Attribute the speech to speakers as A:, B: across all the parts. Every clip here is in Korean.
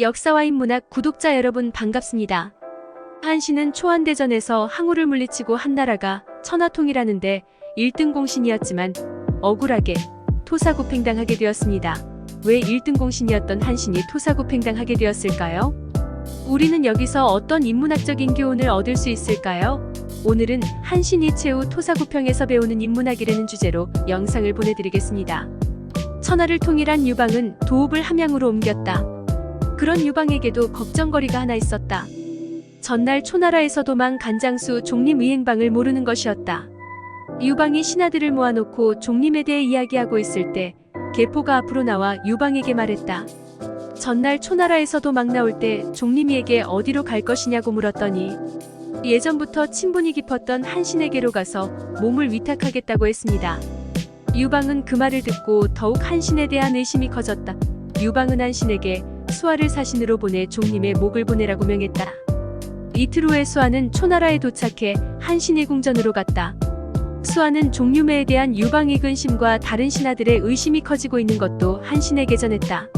A: 역사와 인문학 구독자 여러분 반갑습니다. 한신은 초안대전에서 항우를 물리치고 한나라가 천하통일하는데 1등 공신이었지만 억울하게 토사구팽당하게 되었습니다. 왜 1등 공신이었던 한신이 토사구팽당하게 되었을까요? 우리는 여기서 어떤 인문학적인 교훈을 얻을 수 있을까요? 오늘은 한신이 최후 토사구평에서 배우는 인문학이라는 주제로 영상을 보내드리겠습니다. 천하를 통일한 유방은 도읍을 함양으로 옮겼다. 그런 유방에게도 걱정거리가 하나 있었다. 전날 초나라에서 도망 간장수 종림 의행방을 모르는 것이었다. 유방이 신하들을 모아놓고 종림에 대해 이야기하고 있을 때 계포가 앞으로 나와 유방에게 말했다. 전날 초나라에서 도망 나올 때 종림이에게 어디로 갈 것이냐고 물었더니 예전부터 친분이 깊었던 한신에게로 가서 몸을 위탁하겠다고 했습니다. 유방은 그 말을 듣고 더욱 한신에 대한 의심이 커졌다. 유방은 한신에게 수아를 사신으로 보내 종님의 목을 보내라고 명했다. 이틀 후에 수아는 초나라에 도착해 한신의 궁전으로 갔다. 수아는 종류매에 대한 유방의 근심과 다른 신하들의 의심이 커지고 있는 것도 한신에게 전했다.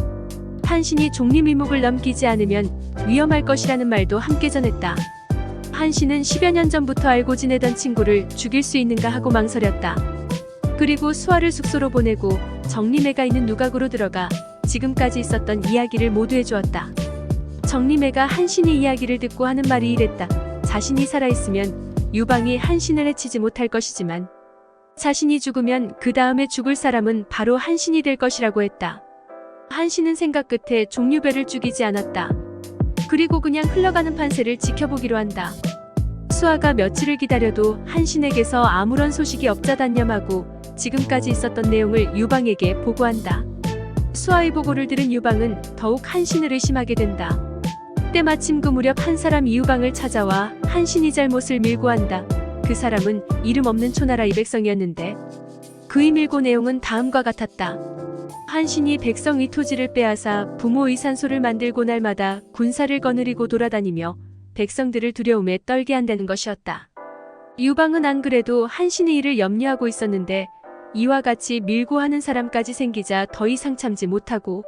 A: 한신이 종림 이목을 넘기지 않으면 위험할 것이라는 말도 함께 전했다. 한신은 10여 년 전부터 알고 지내던 친구를 죽일 수 있는가 하고 망설였다. 그리고 수아를 숙소로 보내고 정림애가 있는 누각으로 들어가 지금까지 있었던 이야기를 모두 해주었다. 정림애가 한신의 이야기를 듣고 하는 말이 이랬다. 자신이 살아있으면 유방이 한신을 해치지 못할 것이지만 자신이 죽으면 그 다음에 죽을 사람은 바로 한신이 될 것이라고 했다. 한신은 생각 끝에 종류배를 죽이지 않았다. 그리고 그냥 흘러가는 판세를 지켜보기로 한다. 수아가 며칠을 기다려도 한신에게서 아무런 소식이 없자단념하고 지금까지 있었던 내용을 유방에게 보고한다. 수아의 보고를 들은 유방은 더욱 한신을 의심하게 된다. 때마침 그 무렵 한 사람 이유방을 찾아와 한신이 잘못을 밀고 한다. 그 사람은 이름 없는 초나라의 백성이었는데 그의 밀고 내용은 다음과 같았다. 한신이 백성의 토지를 빼앗아 부모의 산소를 만들고 날마다 군사를 거느리고 돌아다니며 백성들을 두려움에 떨게 한다는 것이었다. 유방은 안 그래도 한신의 일을 염려하고 있었는데 이와 같이 밀고 하는 사람까지 생기자 더 이상 참지 못하고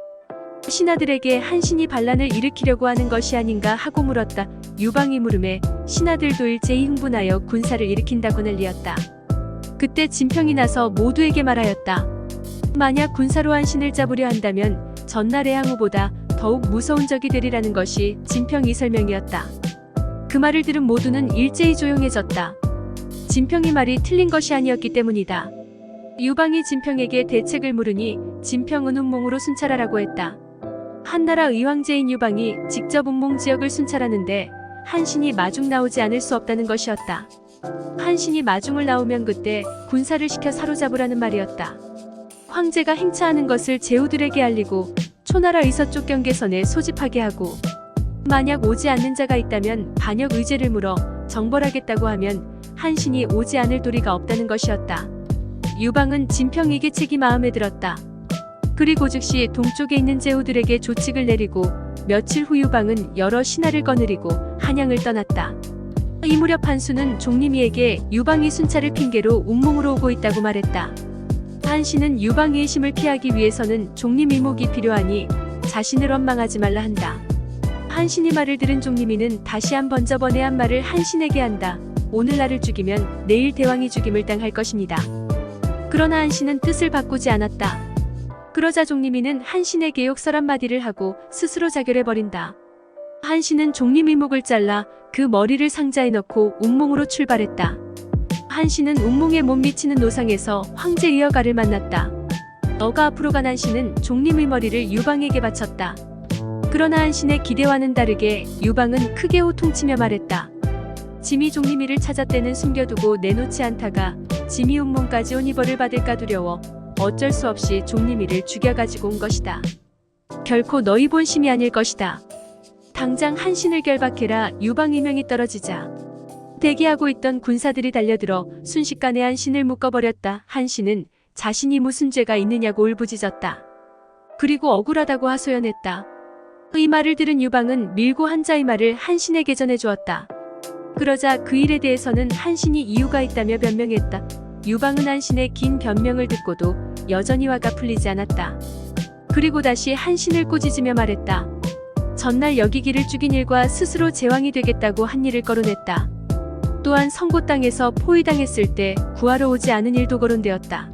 A: 신하들에게 한신이 반란을 일으키려고 하는 것이 아닌가 하고 물었다. 유방이 물음에 신하들도 일제히 흥분하여 군사를 일으킨다고 난리였다. 그때 진평이 나서 모두에게 말하였다. 만약 군사로 한신을 잡으려 한다면 전날의 항우보다 더욱 무서운 적이 되리라는 것이 진평이 설명이었다. 그 말을 들은 모두는 일제히 조용해졌다. 진평이 말이 틀린 것이 아니었기 때문이다. 유방이 진평에게 대책을 물으니 진평은 운몽으로 순찰하라고 했다. 한나라 의왕제인 유방이 직접 운몽 지역을 순찰하는데 한신이 마중 나오지 않을 수 없다는 것이었다. 한신이 마중을 나오면 그때 군사를 시켜 사로잡으라는 말이었다. 황제가 행차하는 것을 제후들에게 알리고 초나라 의서쪽 경계선에 소집하게 하고 만약 오지 않는 자가 있다면 반역 의제를 물어 정벌하겠다고 하면 한신이 오지 않을 도리가 없다는 것이었다. 유방은 진평에게 책이 마음에 들었다. 그리고 즉시 동쪽에 있는 제후들에게 조칙을 내리고 며칠 후 유방은 여러 신하를 거느리고 한양을 떠났다. 이 무렵 한수는 종림이에게 유방이 순찰을 핑계로 운몽으로 오고 있다고 말했다. 한신은 유방의 의심을 피하기 위해서는 종림 이목이 필요하니 자신을 원망하지 말라 한다. 한신이 말을 들은 종림이는 다시 한번 저번에 한 말을 한신에게 한다. 오늘 나를 죽이면 내일 대왕이 죽임을 당할 것입니다. 그러나 한신은 뜻을 바꾸지 않았다. 그러자 종림이는 한신에게 욕설 한마디를 하고 스스로 자결해버린다. 한신은 종림 이 목을 잘라 그 머리를 상자에 넣고 운몽으로 출발했다. 한신은 운몽에 못 미치는 노상에서 황제 이어가를 만났다. 너가 앞으로 간 한신은 종림의 머리를 유방에게 바쳤다. 그러나 한신의 기대와는 다르게 유방은 크게 호통치며 말했다. 지미 종림이를 찾아떼는 숨겨두고 내놓지 않다가 지미 운몽까지 온 이벌을 받을까 두려워 어쩔 수 없이 종림이를 죽여가지고 온 것이다. 결코 너희 본심이 아닐 것이다. 당장 한신을 결박해라 유방 이명이 떨어지자 대기하고 있던 군사들이 달려들어 순식간에 한신을 묶어버렸다. 한신은 자신이 무슨 죄가 있느냐고 울부짖었다. 그리고 억울하다고 하소연했다. 이 말을 들은 유방은 밀고 한자의 말을 한신에게 전해주었다. 그러자 그 일에 대해서는 한신이 이유가 있다며 변명했다. 유방은 한신의 긴 변명을 듣고도 여전히 화가 풀리지 않았다. 그리고 다시 한신을 꾸짖으며 말했다. 전날 여기기를 죽인 일과 스스로 제왕이 되겠다고 한 일을 거론했다. 또한 성고 땅에서 포위당했을 때 구하러 오지 않은 일도 거론되었다.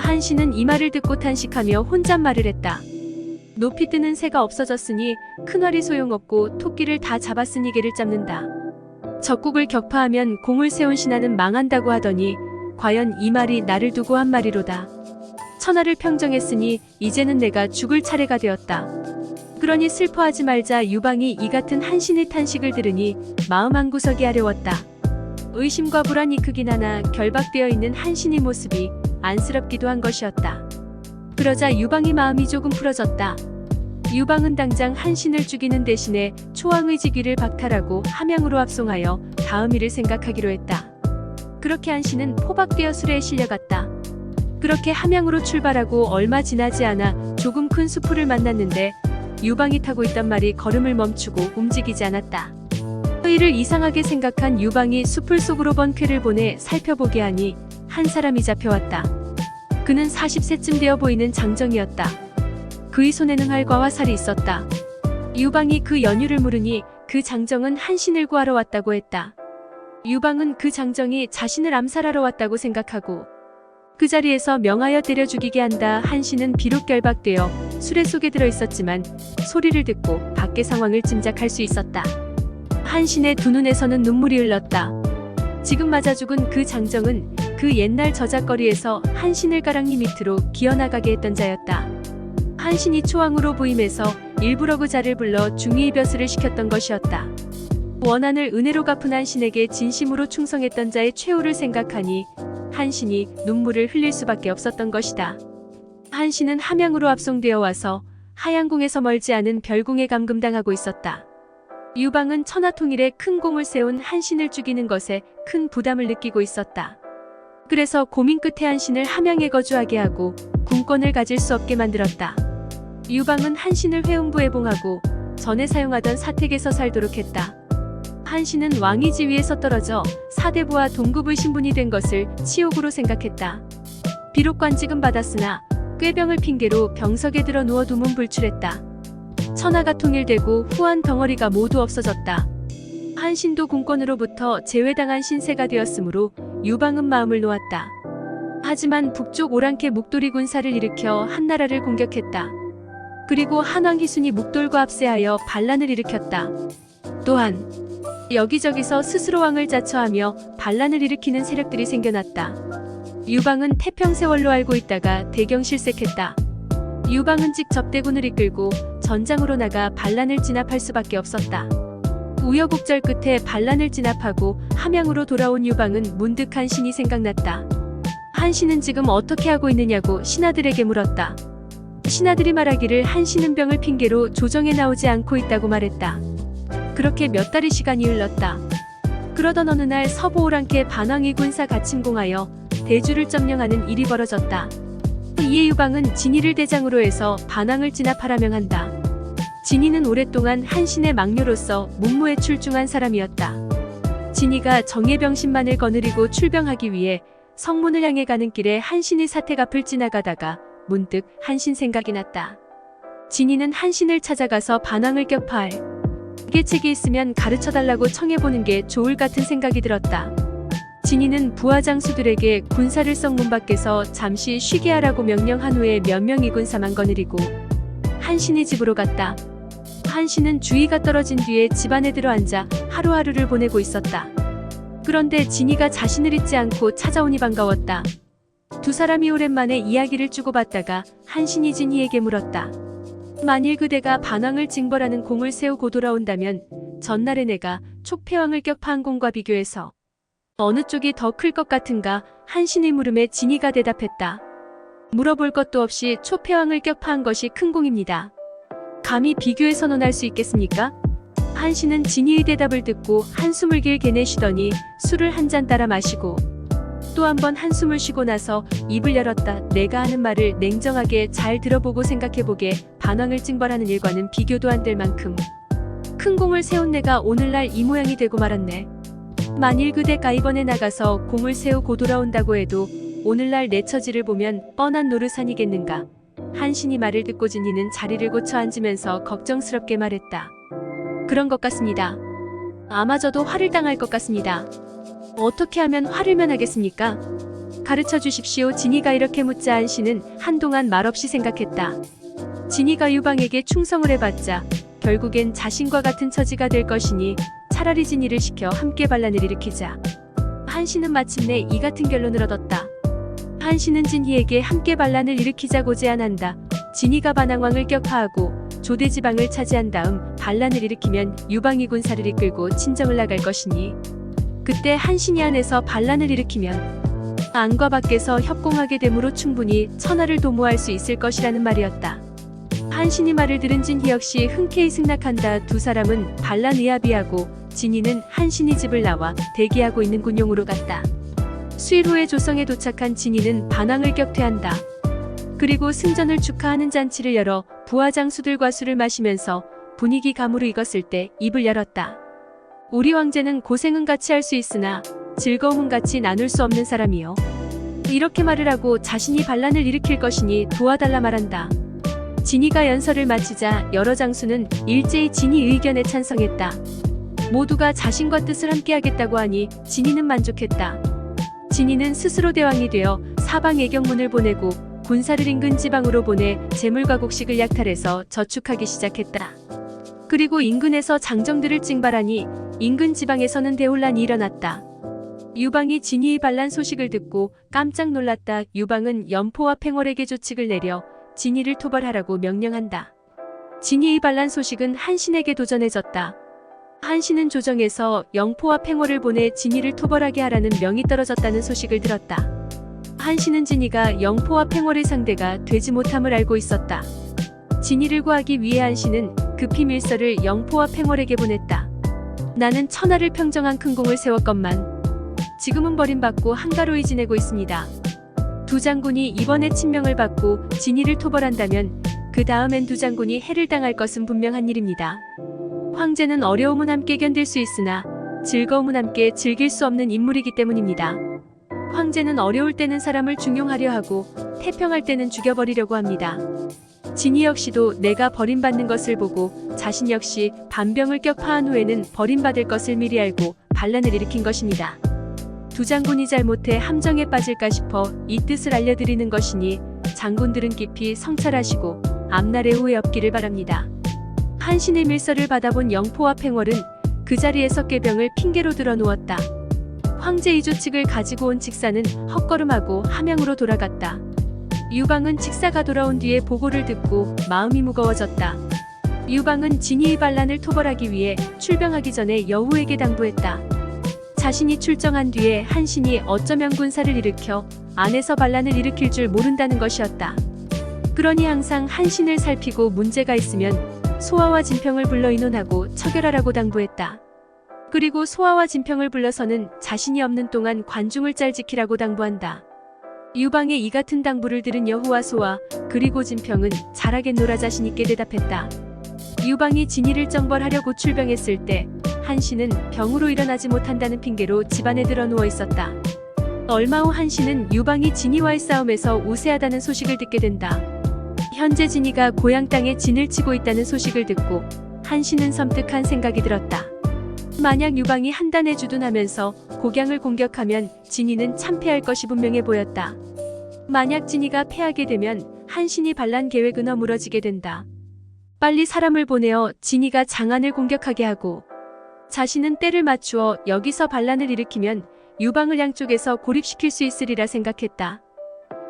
A: 한씨는 이 말을 듣고 탄식하며 혼잣말을 했다. 높이 뜨는 새가 없어졌으니 큰 활이 소용없고 토끼를 다 잡았으니 개를 잡는다. 적국을 격파하면 공을 세운 신하는 망한다고 하더니 과연 이 말이 나를 두고 한 말이로다. 천하를 평정했으니 이제는 내가 죽을 차례가 되었다. 그러니 슬퍼하지 말자 유방이 이 같은 한신의 탄식을 들으니 마음 한구석이 아려웠다. 의심과 불안이 크긴 하나 결박되어 있는 한신의 모습이 안쓰럽기도 한 것이었다. 그러자 유방의 마음이 조금 풀어졌다. 유방은 당장 한신을 죽이는 대신에 초왕의 직위를 박탈하고 함양으로 합송하여 다음 일을 생각하기로 했다. 그렇게 한신은 포박되어 수레에 실려갔다. 그렇게 함양으로 출발하고 얼마 지나지 않아 조금 큰 수풀을 만났는데 유방이 타고 있던 말이 걸음을 멈추고 움직이지 않았다. 이를 이상하게 생각한 유방이 수풀 속으로 번쾌를 보내 살펴보게 하니 한 사람이 잡혀왔다. 그는 40세쯤 되어 보이는 장정이었다. 그의 손에는 활과 화살이 있었다. 유방이 그 연유를 물으니 그 장정은 한신을 구하러 왔다고 했다. 유방은 그 장정이 자신을 암살하러 왔다고 생각하고 그 자리에서 명하여 때려 죽이게 한다 한신은 비록 결박되어 수레 속에 들어 있었지만 소리를 듣고 밖의 상황을 짐작할 수 있었다. 한신의 두 눈에서는 눈물이 흘렀다. 지금 맞아 죽은 그 장정은 그 옛날 저작거리에서 한신을 가랑니 밑으로 기어나가게 했던 자였다. 한신이 초왕으로 부임해서 일부러 그 자를 불러 중위의 벼슬을 시켰던 것이었다. 원한을 은혜로 갚은 한신에게 진심으로 충성했던 자의 최후를 생각하니 한신이 눈물을 흘릴 수밖에 없었던 것이다. 한신은 함양으로 압송되어 와서 하양궁에서 멀지 않은 별궁에 감금당하고 있었다. 유방은 천하통일에 큰 공을 세운 한신을 죽이는 것에 큰 부담을 느끼고 있었다. 그래서 고민 끝에 한신을 함양에 거주하게 하고 군권을 가질 수 없게 만들었다. 유방은 한신을 회음부에 봉하고 전에 사용하던 사택에서 살도록 했다. 한신은 왕위 지위에서 떨어져 사대부와 동급의 신분이 된 것을 치욕으로 생각했다. 비록 관직은 받았으나 꾀병을 핑계로 병석에 들어 누워두면 불출했다. 천하가 통일되고 후한 덩어리가 모두 없어졌다. 한신도 공권으로부터 제외당한 신세가 되었으므로 유방은 마음을 놓았다. 하지만 북쪽 오랑캐 묵돌이 군사를 일으켜 한나라를 공격했다. 그리고 한왕 희순이 묵돌과 합세하여 반란을 일으켰다. 또한 여기저기서 스스로 왕을 자처하며 반란을 일으키는 세력들이 생겨났다. 유방은 태평세월로 알고 있다가 대경 실색했다. 유방은 직 접대군을 이끌고 전장으로 나가 반란을 진압할 수밖에 없었다. 우여곡절 끝에 반란을 진압하고 함양으로 돌아온 유방은 문득 한 신이 생각났다. 한 신은 지금 어떻게 하고 있느냐고 신하들에게 물었다. 신하들이 말하기를 한신은 병을 핑계로 조정에 나오지 않고 있다고 말했다. 그렇게 몇 달의 시간이 흘렀다. 그러던 어느 날 서부오랑캐 반왕이 군사 가 침공하여 대주를 점령하는 일이 벌어졌다. 이에 유방은 진이를 대장으로 해서 반왕을 진압하라 명한다. 진이는 오랫동안 한신의 막료로서 문무에 출중한 사람이었다. 진이가 정예병신만을 거느리고 출병하기 위해 성문을 향해 가는 길에 한신의 사택 앞을 지나가다가 문득 한신 생각이 났다. 진이는 한신을 찾아가서 반왕을 격파할 계책이 있으면 가르쳐 달라고 청해보는 게 좋을 같은 생각이 들었다. 진이는 부하 장수들에게 군사를 성문 밖에서 잠시 쉬게 하라고 명령한 후에 몇 명의 군사만 거느리고 한신의 집으로 갔다. 한신은 주의가 떨어진 뒤에 집안에 들어앉아 하루하루를 보내고 있었다. 그런데 진이가 자신을 잊지 않고 찾아오니 반가웠다. 두 사람이 오랜만에 이야기를 주고받다가 한신이 진이에게 물었다. 만일 그대가 반왕을 징벌하는 공을 세우고 돌아온다면 전날에 내가 촉패왕을 격파한 공과 비교해서 어느 쪽이 더 클 것 같은가 한신의 물음에 진이가 대답했다. 물어볼 것도 없이 촉패왕을 격파한 것이 큰 공입니다. 감히 비교해 선언할 수 있겠습니까? 한신은 진이의 대답을 듣고 한숨을 길게 내쉬더니 술을 한 잔 따라 마시고 또 한 번 한숨을 쉬고 나서 입을 열었다. 내가 하는 말을 냉정하게 잘 들어보고 생각해보게 반왕을 징벌하는 일과는 비교도 안 될 만큼 큰 공을 세운 내가 오늘날 이 모양이 되고 말았네. 만일 그대 가 이번에 나가서 공을 세우고 돌아온다고 해도 오늘날 내 처지를 보면 뻔한 노릇 아니겠는가. 한신이 말을 듣고 진이는 자리를 고쳐 앉으면서 걱정스럽게 말했다. 그런 것 같습니다. 아마 저도 화를 당할 것 같습니다. 어떻게 하면 화를 면하겠습니까? 가르쳐 주십시오. 진이가 이렇게 묻자 한신은 한동안 말없이 생각했다. 진이가 유방에게 충성을 해봤자 결국엔 자신과 같은 처지가 될 것이니 차라리 진이를 시켜 함께 반란을 일으키자. 한신은 마침내 이 같은 결론을 얻었다. 한신은 진희에게 함께 반란을 일으키자고 제안한다. 진희가 반항왕을 격파하고 조대 지방을 차지한 다음 반란을 일으키면 유방이 군사를 이끌고 친정을 나갈 것이니 그때 한신이 안에서 반란을 일으키면 안과 밖에서 협공하게 되므로 충분히 천하를 도모할 수 있을 것이라는 말이었다. 한신이 말을 들은 진희 역시 흔쾌히 승낙한다. 두 사람은 반란 의합이하고 진희는 한신이 집을 나와 대기하고 있는 군용으로 갔다. 수일 후에 조성에 도착한 진희는 반항을 격퇴한다. 그리고 승전을 축하하는 잔치를 열어 부하 장수들과 술을 마시면서 분위기 감으로 익었을 때 입을 열었다. 우리 왕제는 고생은 같이 할 수 있으나 즐거움은 같이 나눌 수 없는 사람이요. 이렇게 말을 하고 자신이 반란을 일으킬 것이니 도와달라 말한다. 진희가 연설을 마치자 여러 장수는 일제히 진희 의견에 찬성했다. 모두가 자신과 뜻을 함께하겠다고 하니 진희는 만족했다. 진희는 스스로 대왕이 되어 사방 애경문을 보내고 군사를 인근 지방으로 보내 재물과 곡식을 약탈해서 저축하기 시작했다. 그리고 인근에서 장정들을 징발하니 인근 지방에서는 대혼란이 일어났다. 유방이 진희의 반란 소식을 듣고 깜짝 놀랐다. 유방은 연포와 팽월에게 조칙을 내려 진희를 토벌하라고 명령한다. 진희의 반란 소식은 한신에게 도전해졌다. 한신은 조정에서 영포와 팽월을 보내 진희를 토벌하게 하라는 명이 떨어졌다는 소식을 들었다. 한신은 진희가 영포와 팽월의 상대가 되지 못함을 알고 있었다. 진희를 구하기 위해 한신은 급히 밀서를 영포와 팽월에게 보냈다. 나는 천하를 평정한 큰 공을 세웠건만 지금은 버림받고 한가로이 지내고 있습니다. 두 장군이 이번에 친명을 받고 진희를 토벌한다면 그 다음엔 두 장군이 해를 당할 것은 분명한 일입니다. 황제는 어려움은 함께 견딜 수 있으나 즐거움은 함께 즐길 수 없는 인물이기 때문입니다. 황제는 어려울 때는 사람을 중용하려 하고 태평할 때는 죽여버리려고 합니다. 진희 역시도 내가 버림받는 것을 보고 자신 역시 반병을 격파한 후에는 버림받을 것을 미리 알고 반란을 일으킨 것입니다. 두 장군이 잘못해 함정에 빠질까 싶어 이 뜻을 알려드리는 것이니 장군들은 깊이 성찰하시고 앞날의 후회 없기를 바랍니다. 한신의 밀서를 받아본 영포와 팽월은 그 자리에서 깨병을 핑계로 들어놓았다. 황제 이조칙을 가지고 온 직사는 헛걸음하고 함양으로 돌아갔다. 유방은 직사가 돌아온 뒤에 보고를 듣고 마음이 무거워졌다. 유방은 진희의 반란을 토벌하기 위해 출병하기 전에 여우에게 당부했다. 자신이 출정한 뒤에 한신이 어쩌면 군사를 일으켜 안에서 반란을 일으킬 줄 모른다는 것이었다. 그러니 항상 한신을 살피고 문제가 있으면 소아와 진평을 불러 의논하고 처결하라고 당부했다. 그리고 소아와 진평을 불러서는 자신이 없는 동안 관중을 잘 지키라고 당부한다. 유방의 이 같은 당부를 들은 여호와 소아 그리고 진평은 잘하겠노라 자신 있게 대답했다. 유방이 진희를 정벌하려고 출병했을 때 한신은 병으로 일어나지 못한다는 핑계로 집안에 들어 누워 있었다. 얼마 후 한신은 유방이 진희와의 싸움에서 우세하다는 소식을 듣게 된다. 현재 진희가 고향 땅에 진을 치고 있다는 소식을 듣고 한신은 섬뜩한 생각이 들었다. 만약 유방이 한 단에 주둔하면서 고향을 공격하면 진희는 참패할 것이 분명해 보였다. 만약 진희가 패하게 되면 한신이 반란 계획은 허물어지게 된다. 빨리 사람을 보내어 진희가 장안을 공격하게 하고 자신은 때를 맞추어 여기서 반란을 일으키면 유방을 양쪽에서 고립시킬 수 있으리라 생각했다.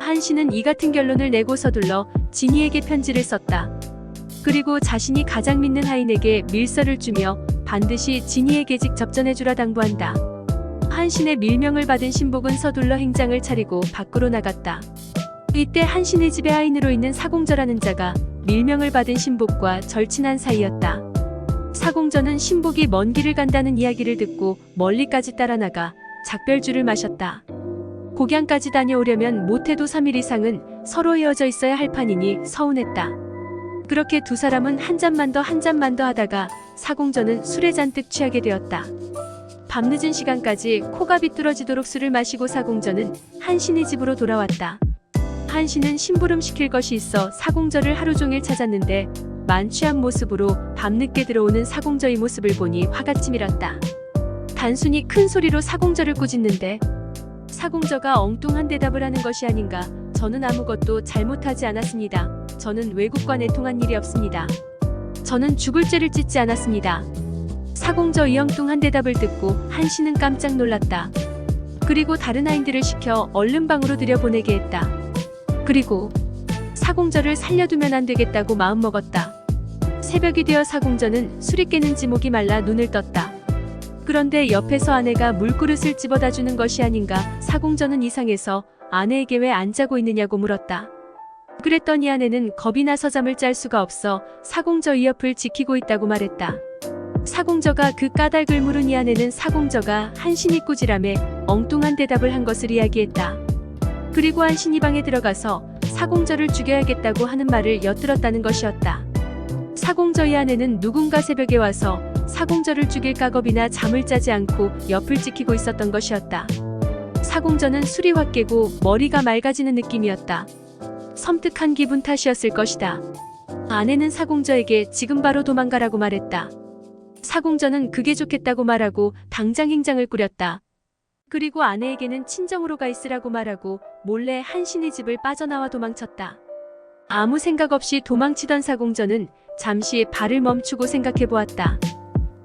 A: 한신은 이 같은 결론을 내고 서둘러 진희에게 편지를 썼다. 그리고 자신이 가장 믿는 하인에게 밀서를 주며 반드시 진희에게 직접 전해주라 당부한다. 한신의 밀명을 받은 신복은 서둘러 행장을 차리고 밖으로 나갔다. 이때 한신의 집에 하인으로 있는 사공저라는 자가 밀명을 받은 신복과 절친한 사이였다. 사공전은 신복이 먼 길을 간다는 이야기를 듣고 멀리까지 따라 나가 작별주를 마셨다. 곡양까지 다녀오려면 못해도 3일 이상은 서로 헤어져 있어야 할 판이니 서운했다. 그렇게 두 사람은 한 잔만 더 한 잔만 더 하다가 사공전은 술에 잔뜩 취하게 되었다. 밤늦은 시간까지 코가 비뚤어지도록 술을 마시고 사공전은 한신의 집으로 돌아왔다. 한신은 심부름 시킬 것이 있어 사공저를 하루 종일 찾았는데 만취한 모습으로 밤늦게 들어오는 사공저의 모습을 보니 화가 치밀었다. 단순히 큰 소리로 사공저를 꾸짖는데 사공저가 엉뚱한 대답을 하는 것이 아닌가. 저는 아무것도 잘못하지 않았습니다. 저는 외국과 내통한 일이 없습니다. 저는 죽을 죄를 짓지 않았습니다. 사공저 이 엉뚱한 대답을 듣고 한씨는 깜짝 놀랐다. 그리고 다른 아이들을 시켜 얼른 방으로 들여보내게 했다. 그리고 사공저를 살려두면 안 되겠다고 마음먹었다. 새벽이 되어 사공저는 술이 깨는 지 목이 말라 눈을 떴다. 그런데 옆에서 아내가 물그릇을 집어다 주는 것이 아닌가 사공저는 이상해서 아내에게 왜 안 자고 있느냐고 물었다. 그랬더니 아내는 겁이 나서 잠을 짤 수가 없어 사공저 이 옆을 지키고 있다고 말했다. 사공저가 그 까닭을 물은 이 아내는 사공저가 한신이 꾸지람에 엉뚱한 대답을 한 것을 이야기했다. 그리고 한신이 방에 들어가서 사공저를 죽여야겠다고 하는 말을 엿들었다는 것이었다. 사공저의 아내는 누군가 새벽에 와서 사공저를 죽일 까겁이나 잠을 자지 않고 옆을 지키고 있었던 것이었다. 사공저는 술이 확 깨고 머리가 맑아지는 느낌이었다. 섬뜩한 기분 탓이었을 것이다. 아내는 사공저에게 지금 바로 도망가라고 말했다. 사공저는 그게 좋겠다고 말하고 당장 행장을 꾸렸다. 그리고 아내에게는 친정으로 가 있으라고 말하고 몰래 한신의 집을 빠져나와 도망쳤다. 아무 생각 없이 도망치던 사공저는 잠시 발을 멈추고 생각해 보았다.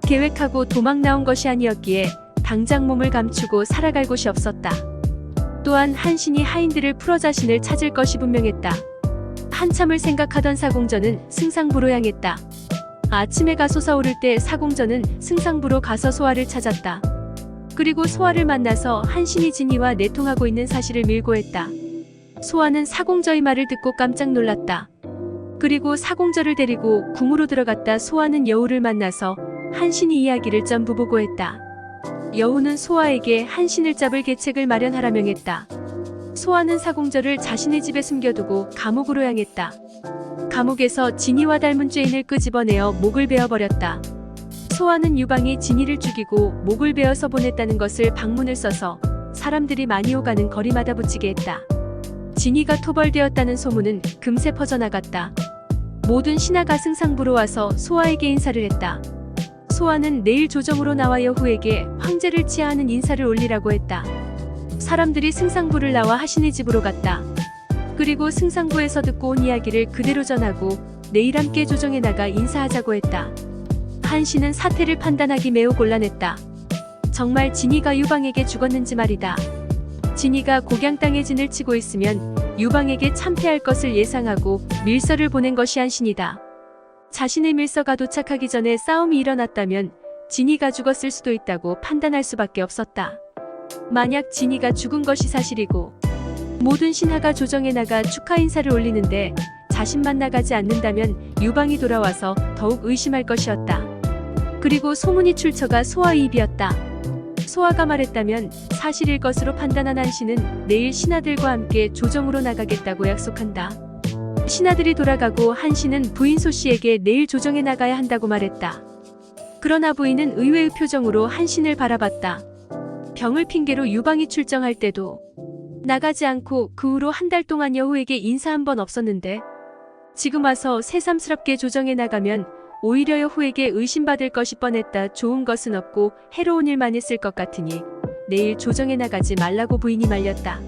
A: 계획하고 도망 나온 것이 아니었기에 당장 몸을 감추고 살아갈 곳이 없었다. 또한 한신이 하인들을 풀어 자신을 찾을 것이 분명했다. 한참을 생각하던 사공저는 승상부로 향했다. 아침에 가 솟아오를 때 사공저는 승상부로 가서 소아를 찾았다. 그리고 소아를 만나서 한신이 진이와 내통하고 있는 사실을 밀고 했다. 소아는 사공저의 말을 듣고 깜짝 놀랐다. 그리고 사공저를 데리고 궁으로 들어갔다 소아는 여우를 만나서 한신이 이야기를 전부 보고했다. 여우는 소아에게 한신을 잡을 계책을 마련하라 명했다. 소아는 사공저를 자신의 집에 숨겨두고 감옥으로 향했다. 감옥에서 진이와 닮은 죄인을 끄집어내어 목을 베어버렸다. 소아는 유방이 진이를 죽이고 목을 베어서 보냈다는 것을 방문을 써서 사람들이 많이 오가는 거리마다 붙이게 했다. 진이가 토벌되었다는 소문은 금세 퍼져나갔다. 모든 신하가 승상부로 와서 소아에게 인사를 했다. 소아는 내일 조정으로 나와 여후에게 황제를 치하하는 인사를 올리라고 했다. 사람들이 승상부를 나와 하신의 집으로 갔다. 그리고 승상부에서 듣고 온 이야기를 그대로 전하고 내일 함께 조정에 나가 인사하자고 했다. 한신은 사태를 판단하기 매우 곤란했다. 정말 진이가 유방에게 죽었는지 말이다. 진이가 곡양 땅에 진을 치고 있으면 유방에게 참패할 것을 예상하고 밀서를 보낸 것이 한신이다. 자신의 밀서가 도착하기 전에 싸움이 일어났다면 진이가 죽었을 수도 있다고 판단할 수밖에 없었다. 만약 진이가 죽은 것이 사실이고 모든 신하가 조정에 나가 축하 인사를 올리는데 자신만 나가지 않는다면 유방이 돌아와서 더욱 의심할 것이었다. 그리고 소문이 출처가 소아의 입이었다. 소아가 말했다면 사실일 것으로 판단한 한씨는 내일 신하들과 함께 조정으로 나가겠다고 약속한다. 신하들이 돌아가고 한씨는 부인 소씨에게 내일 조정에 나가야 한다고 말했다. 그러나 부인은 의외의 표정으로 한신을 바라봤다. 병을 핑계로 유방이 출정할 때도 나가지 않고 그 후로 한 달 동안 여우에게 인사 한 번 없었는데 지금 와서 새삼스럽게 조정에 나가면 오히려 여후에게 의심받을 것이 뻔했다. 좋은 것은 없고 해로운 일만 했을 것 같으니 내일 조정에 나가지 말라고 부인이 말렸다.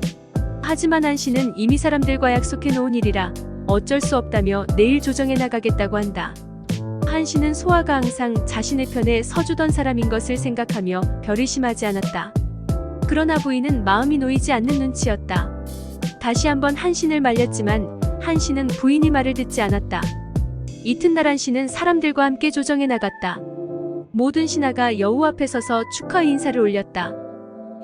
A: 하지만 한 씨는 이미 사람들과 약속해 놓은 일이라 어쩔 수 없다며 내일 조정에 나가겠다고 한다. 한 씨는 소아가 항상 자신의 편에 서주던 사람인 것을 생각하며 별 의심하지 않았다. 그러나 부인은 마음이 놓이지 않는 눈치였다. 다시 한번 한신을 말렸지만 한신은 부인이 말을 듣지 않았다. 이튿날 한신은 사람들과 함께 조정에 나갔다. 모든 신하가 여우 앞에 서서 축하 인사를 올렸다.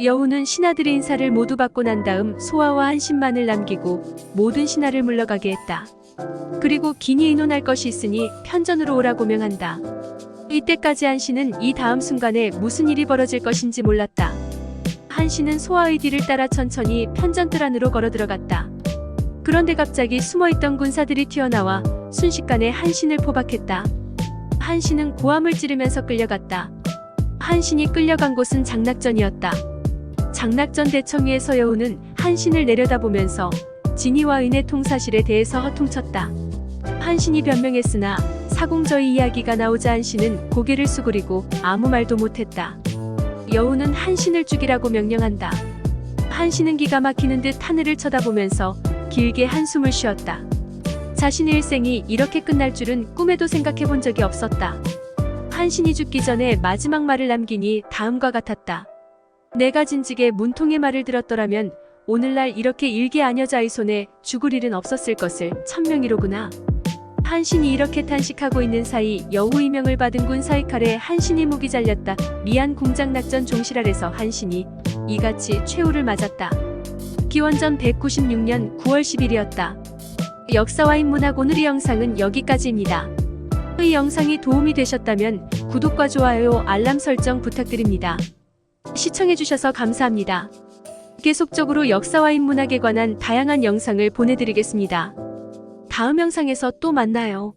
A: 여우는 신하들의 인사를 모두 받고 난 다음 소아와 한신만을 남기고 모든 신하를 물러가게 했다. 그리고 긴히 의논할 것이 있으니 편전으로 오라고 명한다. 이때까지 한신은 이 다음 순간에 무슨 일이 벌어질 것인지 몰랐다. 한신은 소아의 뒤를 따라 천천히 편전뜰 안으로 걸어 들어갔다. 그런데 갑자기 숨어있던 군사들이 튀어나와 순식간에 한신을 포박했다. 한신은 고함을 지르면서 끌려갔다. 한신이 끌려간 곳은 장락전이었다. 장락전 대청 위에서 여우는 한신을 내려다보면서 진이와 은혜 통사실에 대해서 허통쳤다. 한신이 변명했으나 사공저의 이야기가 나오자 한신은 고개를 수그리고 아무 말도 못했다. 여우는 한신을 죽이라고 명령한다. 한신은 기가 막히는 듯 하늘을 쳐다보면서 길게 한숨을 쉬었다. 자신의 일생이 이렇게 끝날 줄은 꿈에도 생각해 본 적이 없었다. 한신이 죽기 전에 마지막 말을 남기니 다음과 같았다. 내가 진즉에 문통의 말을 들었더라면 오늘날 이렇게 일개 아녀자의 손에 죽을 일은 없었을 것을 천명이로구나. 한신이 이렇게 탄식하고 있는 사이 여우의 명을 받은 군사의 칼에 한신이 목이 잘렸다. 미안 공장 낙전 종실알에서 한신이 이같이 최후를 맞았다. 기원전 196년 9월 10일이었다. 역사와 인문학 오늘의 영상은 여기까지입니다. 이 영상이 도움이 되셨다면 구독과 좋아요, 알람 설정 부탁드립니다. 시청해주셔서 감사합니다. 계속적으로 역사와 인문학에 관한 다양한 영상을 보내드리겠습니다. 다음 영상에서 또 만나요.